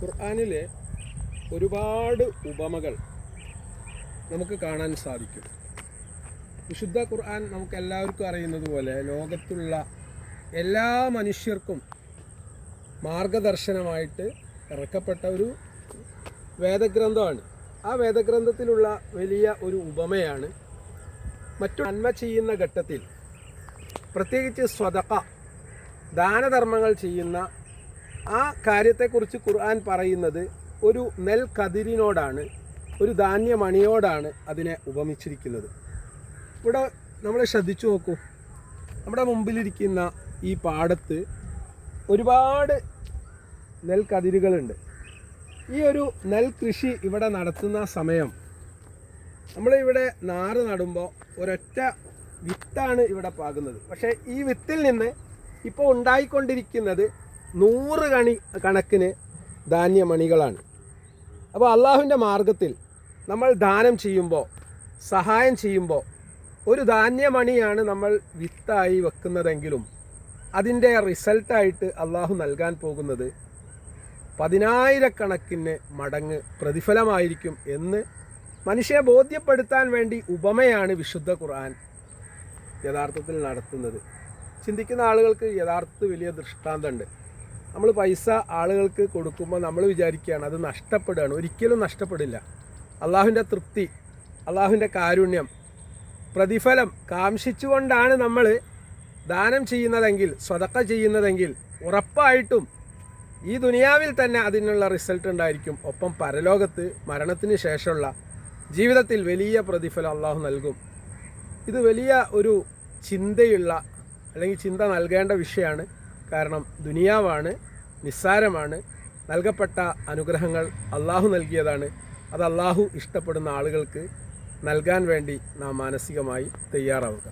ഖുർആാനിലെ ഒരുപാട് ഉപമകൾ നമുക്ക് കാണാൻ സാധിക്കും. വിശുദ്ധ ഖുർആൻ നമുക്ക് എല്ലാവർക്കും അറിയുന്നത് പോലെ ലോകത്തുള്ള എല്ലാ മനുഷ്യർക്കും മാർഗദർശനമായിട്ട് ഇറക്കപ്പെട്ട ഒരു വേദഗ്രന്ഥമാണ്. ആ വേദഗ്രന്ഥത്തിലുള്ള വലിയ ഒരു ഉപമയാണ് മറ്റു നന്മ ചെയ്യുന്ന ഘട്ടത്തിൽ പ്രത്യേകിച്ച് സ്വതക്ക ദാനധർമ്മങ്ങൾ ചെയ്യുന്ന ആ കാര്യത്തെക്കുറിച്ച് ഖുർആൻ പറയുന്നത് ഒരു നെൽക്കതിരിനോടാണ് ഒരു ധാന്യമണിയോടാണ് അതിനെ ഉപമിച്ചിരിക്കുന്നത്. ഇവിടെ നമ്മൾ ശ്രദ്ധിച്ചു നോക്കൂ. നമ്മുടെ മുമ്പിലിരിക്കുന്ന ഈ പാടത്ത് ഒരുപാട് നെൽക്കതിരുകളുണ്ട്. ഈ ഒരു നെൽകൃഷി ഇവിടെ നടത്തുന്ന സമയം നമ്മളിവിടെ നാറ് നടുമ്പോൾ ഒരൊറ്റ വിത്താണ് ഇവിടെ പാകുന്നത്. പക്ഷേ ഈ വിത്തിൽ നിന്ന് ഇപ്പോൾ ഉണ്ടായിക്കൊണ്ടിരിക്കുന്നത് നൂറ് കണി കണക്കിന് ധാന്യമണികളാണ്. അപ്പോൾ അള്ളാഹുവിന്റെ മാർഗത്തിൽ നമ്മൾ ദാനം ചെയ്യുമ്പോൾ സഹായം ചെയ്യുമ്പോൾ ഒരു ധാന്യമണിയാണ് നമ്മൾ വിത്തായി വെക്കുന്നതെങ്കിലും അതിന്റെ റിസൾട്ടായിട്ട് അള്ളാഹു നൽകാൻ പോകുന്നത് പതിനായിരക്കണക്കിന് മടങ്ങ് പ്രതിഫലമായിരിക്കും എന്ന് മനുഷ്യനെ ബോധ്യപ്പെടുത്താൻ വേണ്ടി ഉപമയാണ് വിശുദ്ധ ഖുർആൻ യഥാർത്ഥത്തിൽ നടത്തുന്നത്. ചിന്തിക്കുന്ന ആളുകൾക്ക് യഥാർത്ഥത്തിൽ വലിയ ദൃഷ്ടാന്തമുണ്ട്. നമ്മൾ പൈസ ആളുകൾക്ക് കൊടുക്കുമ്പോൾ നമ്മൾ വിചാരിക്കുകയാണ് അത് നഷ്ടപ്പെടുകയാണ്. ഒരിക്കലും നഷ്ടപ്പെടില്ല. അള്ളാഹുവിന്റെ തൃപ്തി അള്ളാഹുവിന്റെ കാരുണ്യം പ്രതിഫലം കാംഷിച്ചുകൊണ്ടാണ് നമ്മൾ ദാനം ചെയ്യുന്നതെങ്കിൽ സ്വതക്ക ചെയ്യുന്നതെങ്കിൽ ഉറപ്പായിട്ടും ഈ ദുനിയാവിൽ തന്നെ അതിനുള്ള റിസൾട്ട് ഉണ്ടായിരിക്കും. ഒപ്പം പരലോകത്ത് മരണത്തിന് ശേഷമുള്ള ജീവിതത്തിൽ വലിയ പ്രതിഫലം അള്ളാഹു നൽകും. ഇത് വലിയ ഒരു ചിന്തയുള്ള അല്ലെങ്കിൽ ചിന്ത നൽകേണ്ട വിഷയമാണ്. കാരണം ദുനിയാവാണ് നിസ്സാരമാണ് നൽകപ്പെട്ട അനുഗ്രഹങ്ങൾ അള്ളാഹു നൽകിയതാണ്. അത് അള്ളാഹു ഇഷ്ടപ്പെടുന്ന ആളുകൾക്ക് നൽകാൻ വേണ്ടി നാം മാനസികമായി തയ്യാറാവുക.